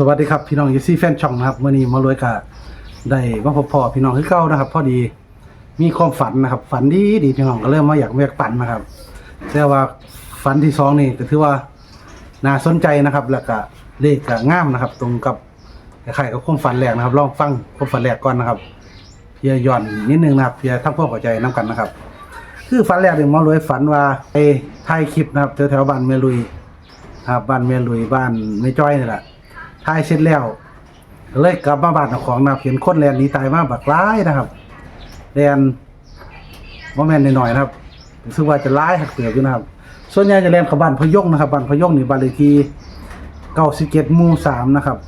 สวัสดีครับพี่น้องยูซี่แฟนช่องนะครับมื่อนี้มารวยกะได้มาพบพ่อพี่น้องคือเก่านะครับ พอดีมีความฝันนะครับ ฝันดีดีพี่น้องก็เริ่มมาอยากแวกปันนะครับแต่ว่าฝันที่สองนี่ก็ถือว่าน่าสนใจนะครับ แล้วก็เลขก็งามนะครับ ตรงกับคล้ายๆกับความฝันแรกนะครับ ลองฟังความฝันแรกก่อนนะครับเพียย้อนนิดนึงนะครับเพียทำความเข้าใจน้กันนะครับ คือฝันแรกเนี่ยมารวยฝันว่าไปถ่ายคลิปนะครับแถวๆบ้านเมลุยนะครับบ้านเมลุยบ้านเมจ้อยนี่แหละ ถ่ายเสร็จแล้วเลยกลับมาบ้านของนะครับเห็นคนแลนหนีตายมาบักร้ายนะครับแลนว่าแม่นหน่อยๆนะครับรู้สึกว่าจะร้ายหักเตือบอยู่นะครับ ส่วนใหญ่จะแลนเข้าบ้านพยงนะครับบ้านพยงนี่บ้านเลขที่เก้าสิบเจ็ดหมู่สามนะครับ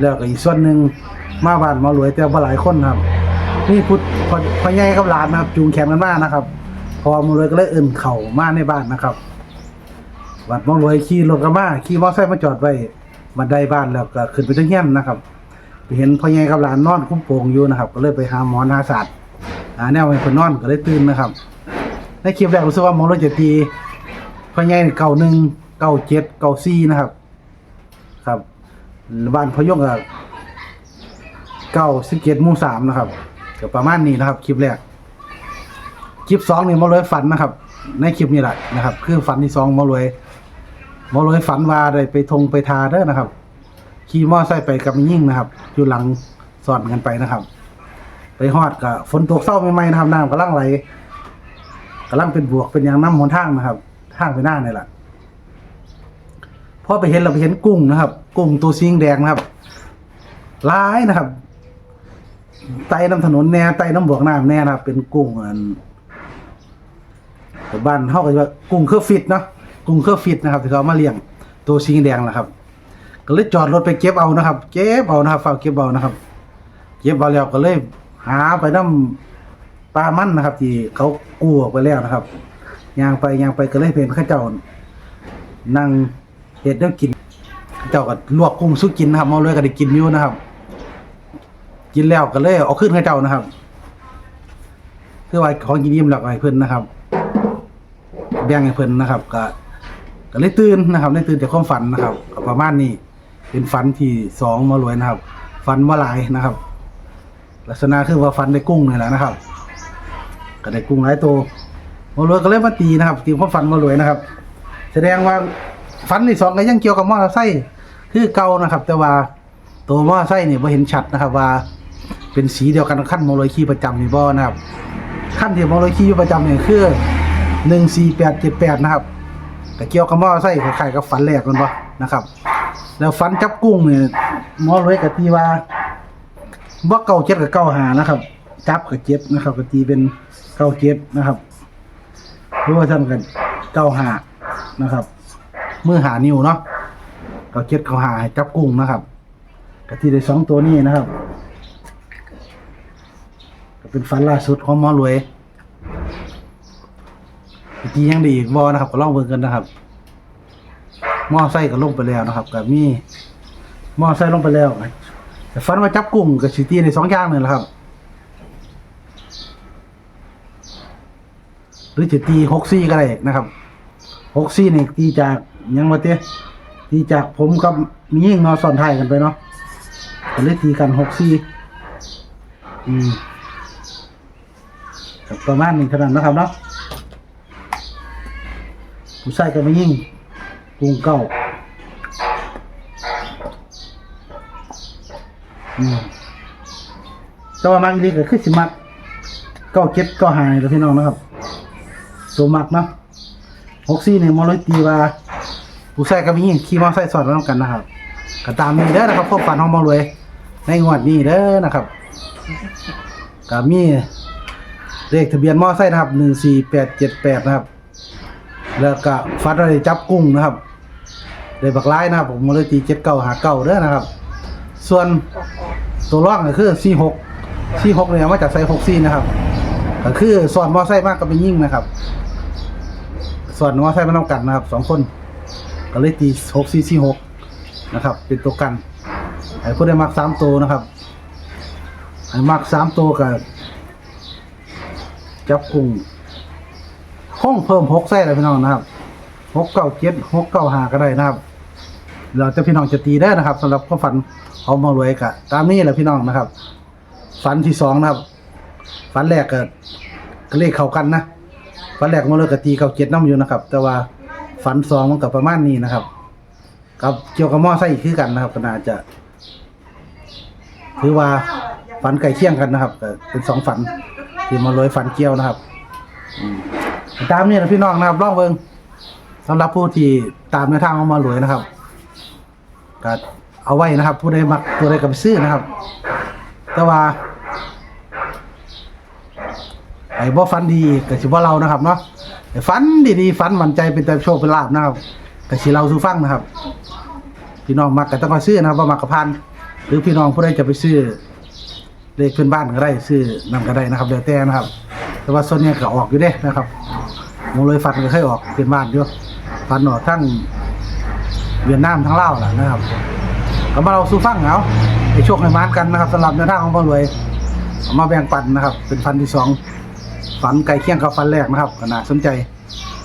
แล้วก็อีกส่วนหนึ่งมาบ้านหมารวยแต่ว่าหลายคนนะครับนี่พุทธพอพอใหญ่กับหลานนะครับจูงแขนกันมานะครับ พอมารวยก็เลยเอิ่นเข่ามาในบ้านนะครับวัดมองรวยขี่รถกระบะขี่มอเตอร์ไซค์มาจอดไว้ บันได้บ้านแล้วก็ขึ้นไปทั้งเฮียนนะครับ ไปเห็นพ่อใหญ่กับหลานนอนคุ้มโป่งอยู่นะครับ ก็เลยไปหาหมอนาศาสตร์หาแนวให้เพิ่นนอนก็เลยตื่นนะครับ ในคลิปแรกรู้สึกว่าหมอรถจะตีพ่อใหญ่เก่าหนึ่งเก่าเจ็ดเก่าสี่นะครับ ครับบ้านพอยงกับเก้าสิบเจ็ดหมู่สามนะครับก็ประมาณนี้นะครับ คลิปแรก คลิปสองนี่หมอรวยฝันนะครับ ในคลิปนี้แหละนะครับ คือฝันที่สองหมอรวย หมอเลยฝันว่าได้ไปทงไปทาเด้อนะครับ ขี่มอไซค์ไปกับยิ่งนะครับ อยู่หลังสอนกันไปนะครับ ไปฮอดกับฝนตกเศร้าใหม่ๆนะครับน้ำกำลังไหลกำลังเป็นบวกเป็นอย่างน้ำหนทางนะครับ ทางไปหน้านี่แหละพอไปเห็นเราไปเห็นกุ้งนะครับ กุ้งตัวซิงแดงนะครับร้ายนะครับ ไต่น้ำถนนแน่ไต่น้ำบวกน้ำแน่นะครับ เป็นกุ้งอันบ้านเขาก็จะว่ากุ้งเครือฟิตเนาะ กุ้งเครือฟิตนะครับที่เขามาเลี้ยงตัวสีแดงนะครับ ก็เลยจอดรถไปเก็บเอานะครับ เก็บเอานะครับฝากเก็บเอานะครับ เก็บเอาแล้วก็เลยหาไปน้ำปลามันนะครับ ที่เขากู้ออกไปแล้วนะครับยางไปยางไปก็เลยเป็นข้าเจ้านั่งเห็ดแล้วกินเจ้าก็ลวกกุ้งสู้กินนะครับมาเลยก็ได้กินอยู่นะครับ กินแล้วก็เลยเอาขึ้นข้าเจ้านะครับคือว่าของกินยิ้มแล้วก็ให้เพิ่อนนะครับ แบ่งให้เพิ่อนนะครับก็ ก็เลยตื่นนะครับเลยตื่นจากความฝันนะครับก็ประมาณนี้ เป็นฝันที่สองมารวยนะครับ ฝันว่าหลายนะครับ ลักษณะคือว่าฝันได้กุ้งนี่แหละนะครับ ก็ได้กุ้งหลายตัวมารวยก็เลยมาตีนะครับตีความฝันมารวยนะครับ แสดงว่าฝันที่สองก็ยังเกี่ยวกับมอเตอร์ไซค์คือเก่านะครับ แต่ว่าตัวมอเตอร์ไซค์เนี่ยบ่เห็นชัดนะครับว่า เป็นสีเดียวกันขั้นมารวยขี่ประจำนี่บ่นะครับขั้นที่มอลอยขี่อยู่ประจำเนี่ยคือหนึ่งสี่แปดเจ็ดแปดนะครับ แต่เกี่ยวกับมอไซค์คล้ายๆกับฝันแรกมันปะนะครับ แล้วฝันจับกุ้งเนี่ยมอลยกับตีว่าบ่เก้าเจ็ดกับเก้าหานะครับ จับกับเจ็ดนะครับกับตีเป็นเก้าเจ็ดนะครับหรือว่าทำกันเก้าหานะครับมือหานิ้วเนาะเก้าเจ็ดเก้าหาจับกุ้งนะครับกับตีได้สองตัวนี้นะครับ ก็เป็นฝันล่าสุดของหมอรวย อีกทียังดีอีกบอนะครับก็ลองเบิ่งกันนะครับหม้อไส้ก็ลงไปแล้วนะครับกับมีหม้อไส้ลงไปแล้วแต่ฝันว่าจับกุ้งกับสิตีในสองอย่างนี่แหละครับ หรือจะตีหกซี่ก็ได้นะครับหกซี่นี่ตีจากยังมาเต้ตีจากผมกับมียิ่งนอสอนไทยกันไปเนาะก็เลยตีกันหกซี่อืมครับประมาณนี้เท่านั้นนะครับเนาะ ผู้ชายก็ไม่ยิ่งกรุงเก้าอืมแต่ว่ามักดีก็คือสิมักเก้าเก็ดเก้าหายแล้วพี่น้องนะครับตัวมักนาะหกซี่เนี่ยมอลอยตีว่าผู้ชายก็ไม่ยิ่งขี่มอไซค์สอดมาน้ำกันนะครับก็ตามนี้เด้อนะครับพวกฝันของมอลอยในงวดนี้เด้อนะครับก็มีเลขทะเบียนมอไซค์นะครับหนึ่งสี่แปดเจ็ดแปดนะครับ แล้วก็ฟัดอะไรจับกุ้งนะครับได้บักร้ายนะครับ ผมเลยตีเจ็ดเก้าหาเก้าเด้อนะครับ ส่วนตัวร่องก็คือสี่หกสี่หกเนี่ยมาจากไซหกสี่นะครับก็คือส่วนมอไซค์มากก็เป็นยิ่งนะครับ ส่วนมอไซค์มันต้องกันนะครับสองคน ก็เลยตีหกสี่สี่หกนะครับ เป็นตัวกันไอ้ผู้ได้มักสามตัวนะครับไอ้มักสามตัวกับจับกุ้ง ห้องเพิ่มหกไส้เลยพี่น้องนะครับหกเก้าเจ็ดหกเก้าหาก็ได้นะครับเราจะพี่น้องจะตีได้นะครับสำหรับความฝันของหมารวยกะ ตามนี้แหละพี่น้องนะครับ ฝันที่สองนะครับ ฝันแรกก็ก็เลขเข้ากันนะฝันแรกมาเลยก็ตีเข้าเจ็ดน้ำอยู่นะครับ แต่ว่าฝันสองมันกับประมาณนี้นะครับกับเกี่ยวกับหม้อไส้คือกันนะครับก็น่าจะถือว่าฝันใกล้เคี่ยงกันนะครับเป็นสองฝันที่มาเลยฝันเกี่ยวนะครับ อืม ตามนี้นะพี่น้องนะครับลองเบิงสำหรับผู้ที่ตามในทางของหมารวยนะครับก็เอาไว้นะครับ ผู้ใดมักตัวใดก็ไปซื้อนะครับ แต่ว่าไอ้บ่ฟันดีก็สิบ่เรานะครับเนาะไอ้ฟันดีๆฟันมั่นใจเป็นแต่โชคเป็นลาบนะครับก็สิเราสู่ฟังนะครับ พี่น้องมักก็ต้องมาซื้อนะครับบ่มักก็พันหรือพี่น้องผู้ใดจะไปซื้อเลขเพื่อนบ้านก็ได้ซื้อนำก็ได้นะครับแล้วแต่นะครับ แต่ว่าส่วนใหญ่ก็ออกอยู่เด้นะครับ หมเลยฟันก็เคยออกเพื่อนบ้านอยู่ฟันออกทั้งเวียดนามทั้งลาวแหละนะครับก็มาเราสู่ฟังเอาไอ้โชคให้มานกันนะครับสำหรับในวทางของพ่อรวยเอามาแบ่งปันนะครับ เป็นฟันที่สองฝันไกลเคียงกับฝันแรกนะครับก็น่าสนใจ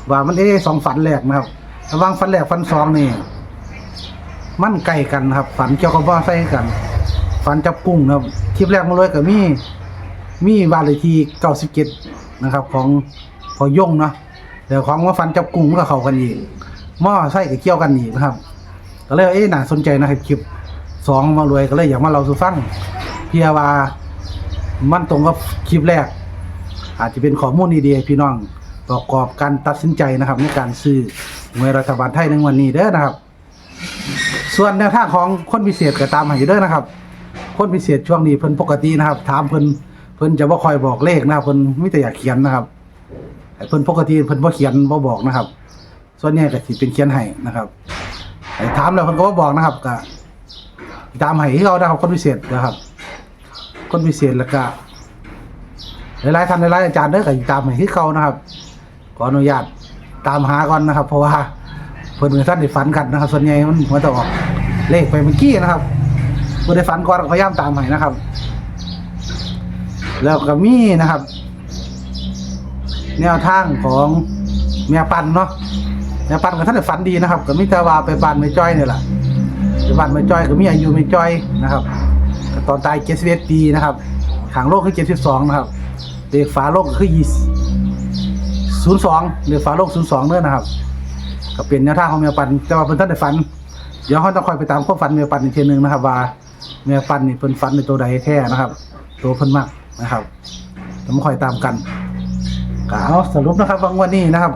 ว่ามันเอ๊ะสองฝันแรกนะครับระหว่างฝันแรกฝันสองนี่มันใกล้กันนะครับ ฝันเกี่ยวกับว่าใส่กัน ฝันจับกุ้งนะครับคลิปแรกมาเลยก็มีมีบ้านเลขที่เก้าสิบเจ็ดนะครับ ของพอย่งเนาะ แต่ของว่าฝันจับกุ้งมันก็เขากันอีกหม้อไส้ก็เกี่ยวกันอีกนะครับก็เลยเอ๊ะน่าสนใจนะครับคลิปสองมารวยก็เลยอยากมาเราสู่ฟังเพียว่ามันตรงกับคลิปแรก อาจจะเป็นข้อมูลดีๆพี่น้องประกอบการตัดสินใจนะครับ ในการซื้อหวยรัฐบาลไทยในวันนี้เด้อนะครับ ส่วนแนวทางของคนพิเศษก็ตามมาอยู่เด้อนะครับ คนพิเศษช่วงนี้เพิ่นปกตินะครับ ถามเพิ่นเพิ่นจะบ่าคอยบอกเลขนะครับเพิ่นไมีแต่อยากเขียนนะครับ เพิ่นปกติเพิ่นบ่เขียนบ่บอกนะครับ ส่วนใหญ่ก็สิเป็นเขียนให้นะครับไอ้ถามแล้วเพิ่นก็บ่บอกนะครับก็ตามให้ที่เขานะครับคนพิเศษนะครับ คนพิเศษแล้วก็หลายๆท่านหลายๆอาจารย์เด้อก็ตามให้คือเขานะครับขออนุญาตตามหาก่อนนะครับ เพราะว่าเพิ่นกับท่านได้ฝันกันนะครับ ส่วนใหญ่มันมันจะออกเลขไปเมื่อกี้นะครับเพิ่นได้ฝันก่อนก็พยายามตามให้นะครับ แล้วก็มีนะครับ แนวทางของแม่ปันเนาะแม่ปันกับท่านได้ฝันดีนะครับ ก็มีแต่ว่าไปบ้านไม่จ้อยเนี่ยแหละไปบ้านไม่จ้อยก็มีอายุไม่จ้อยนะครับตอนตาย71ปีนะครับขางโลกคือ72นะครับเด็กฝาโลกคือยี่ศูนย์สองเด็กฝาโลกศูนย์สองเนื้อนะครับก็เป็นแนวทางของเมียปันแต่ว่าเพิ่นท่านได้ฝันเดี๋ยวเขาต้องคอยไปตามความฝันเมียปันอีกทีหนึ่งนะครับ ว่าเมียปันนี่เพิ่นฝันในตัวใดแท้นะครับ ตัวเพิ่นมากนะครับต้องคอยตามกัน ก็เอาสรุปนะครับวันวันนี้นะครับ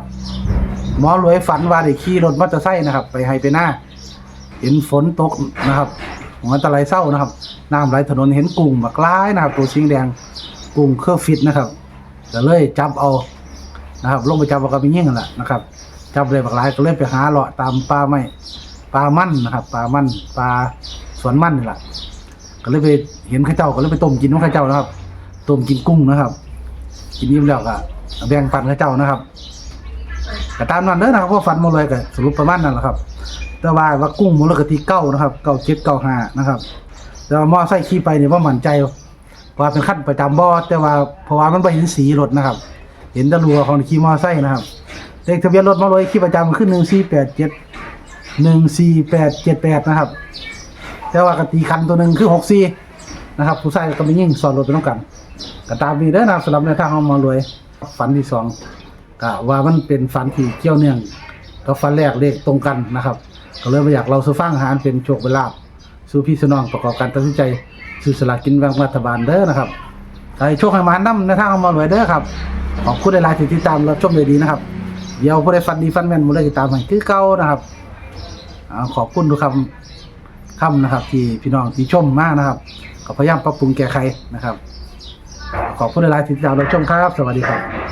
หมอรวยฝันว่าได้ขี่รถมอเตอร์ไซค์นะครับ ไปให้ไปหน้า เห็นฝนตกนะครับหัวตะไลเศร้านะครับน้ำไหลถนนเห็นกุ้งบักร้ายนะครับ ตัวชิงแดงกุ้งเครื่องฟิตนะครับก็เลยจับเอานะครับลงไปจับเอากับยิ่งกันแหละนะครับจับเลยบักหลายก็เลยไปหาเลาะตามปลาไม้ปลามั่นนะครับปลามั่นปลาสวนมั่นนี่แหละก็เลยไปเห็นข้าเจ้าก็เลยไปต้มกินของข้าเจ้านะครับต้มกินกุ้งนะครับ กินยิ้มแล้วก็ แบ่งปันข้าเจ้านะครับก็ตามนั้นเด้อนะครับเพราฟันมาเลยก็สรุปประมาณนั้นแหละครับ แต่ว่าว่ากุ้งมูลกะทิเก้านะครับเก้าเจ็ดเก้าห้านะครับแต่ว่ามอไซค์ขี่ไปเนี่ยว่ามั่นใจว่าเป็นขั้นประจำบ่แต่ว่าเพราะว่ามันไปเห็นสีรถนะครับ เห็นแตะลัวของขี่มอไซค์นะครับเลขทะเบียนรถมาเลยขี่ประจำขึ้นหนึ่งสี่แปดเจ็ดหนึ่งสี่แปดเจ็ดแปดนะครับ แต่ว่ากตีคันตัวหนึ่งคือหกสี่นะครับ ผู้ชายก็ไม่ยิ่งสอนรถไปต้องกันก็ตามนี้เด้อนะครับสำหรับในทางของหมารวย ฝันที่สองก็ว่ามันเป็นฝันที่เกี่ยวเนื่องกับฝันแรกเลขตรงกันนะครับ ก็เลยมาอยากเราสู่ฟังอาหารเป็นโชคเป็นลาบสู่พี่สนองประกอบการตัดสินใจซื้อสลากกินแบ่งรัฐบาลเด้อนะครับใครโชคให้มานํในทางของมารวยเด้อครับขอบคุณหลายๆที่ติดตามรับชมเลยดีนะครับ เดี๋ยวผู้ใดฟันดีฟันแม่นมดเลยติดตามให้คือเก่านะครับอขอบคุณทุกคำคำนะครับ ที่พี่น้องที่ชมมากนะครับก็พยายามปรับปรุงแก้ไขนะครับ ขอบคุณหลายๆที่ติดตามรับชมครับ สวัสดีครับ